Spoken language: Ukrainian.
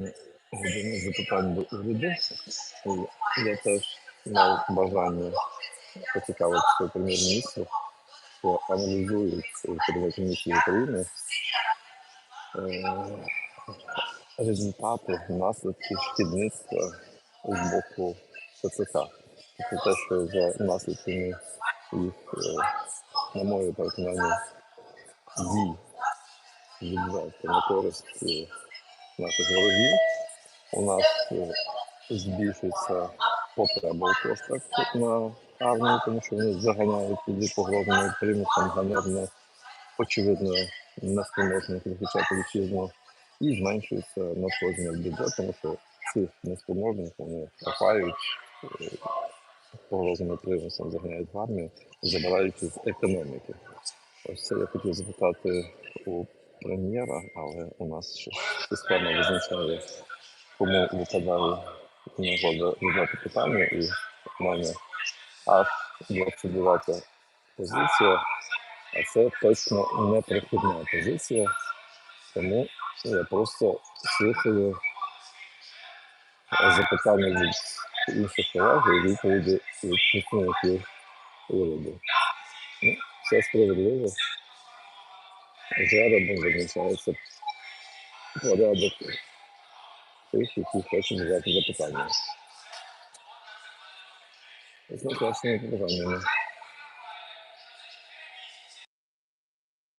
Година запитань до уряду. Я теж мав бажання поцікавитися прем'єр-міністру, що аналізують комісії України е, результати, наслідки шкідництва з боку ТЦК. Тобто те, що за наслідками їх, е, на моє переконання, дій відверто на користь наших ворогів. У нас е, збільшується потреба у коштах на армію, тому що вони заганяють туди погрозами примусом, ганебно, очевидно, неспроможних захищати вітчизну, і зменшується надходження в бюджет, тому що цих неспроможних вони хапають, е, погрозами примусом заганяють в армію, забирають з економіки. Ось це я хотів запитати у прем'єра, але у нас ще система визначає, кому випадає нагода задати питання, і в мене аж 29 позиція, а це точно не прихідна позиція, тому я просто слухаю запитання від інших колег і відповіді від представників уряду. Ну, все справедливо. заработок заключається порядок тих, які хочемо взяти запитання. Одночасно питаннями.